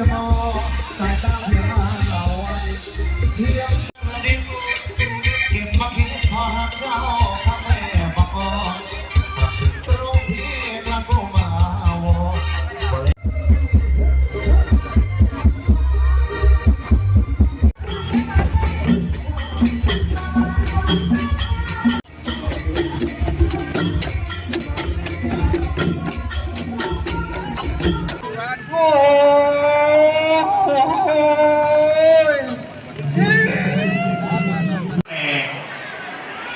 จะมองสายตาเพียงเรเพียงเก็บมาคิดพอหากเจ้าทำแม่บังองพี่กลับมาวอ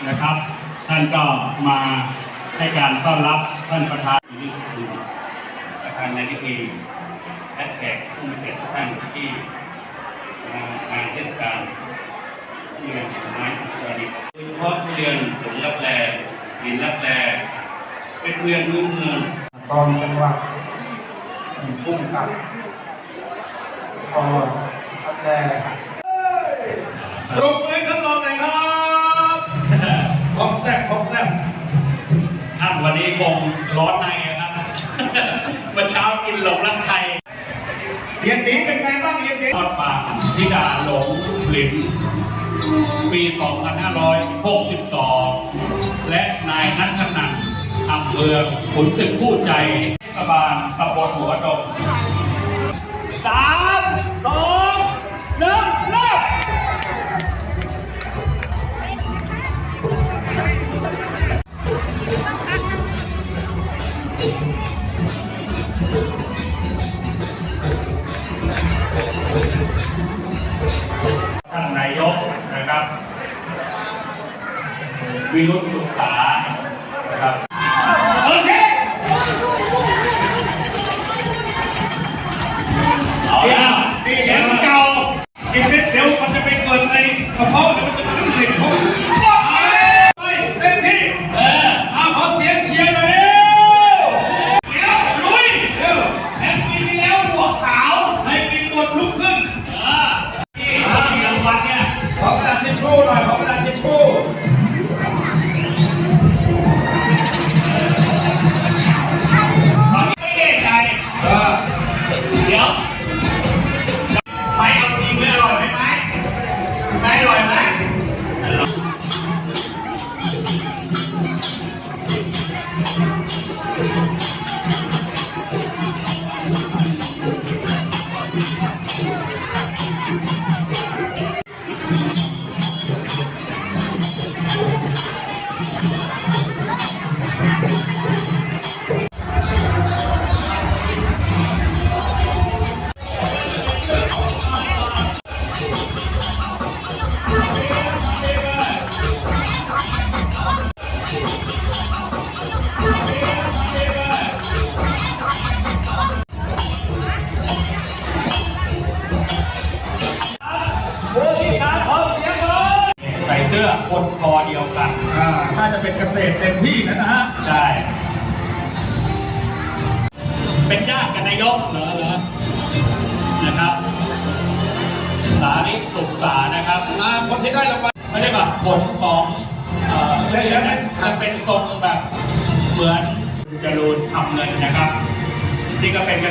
นะครับ ท่านก็มาให้การต้อนรับท่านประธานนิสกุลประธานในพิธีและแขกผู้มีเกียรติท่านที่มางานเทศกาลที่เรียนผลไม้ประดิษฐ์โดยเฉพาะที่เรียนผลรับแลดินรับแลเป็นเรียนพื้นเมืองตอนจังหวัดพุ่งกับพอ ซ่บของแซ่บท่านวันนี้คงร้อนในอะครับเมื่อเช้ากินหลงรักไทยเรียนตีเป็นไงบ้างเรียนตีทอดปากธิดาหลงหลินปี 2562 และนายนัชนันท์อำเภอขุนศึกผู้ใจเทศบาลตำบลหัวดงสา วิรุธสุขษานะครับโอเคเอาละเข็มเก่าอีกเซตเดี๋ยวมันจะไปเกิดในกระเพาะ ส่เสื้อคนคอเดียวกันอ่าน่าจะเป็นเกษตรเต็มที่นะนะฮะใช่เป็นญาติกับนายกเหรอเหรอนะครับ สาลิสุขสานะครับอ่าคนที่ได้รางวัลไม่ได้แบบผลของเอ่อเสื้อนั้นจะเป็นทรงแบบเหมือนจรูนทำเงินนะครับ นี่ก็เป็นเกษ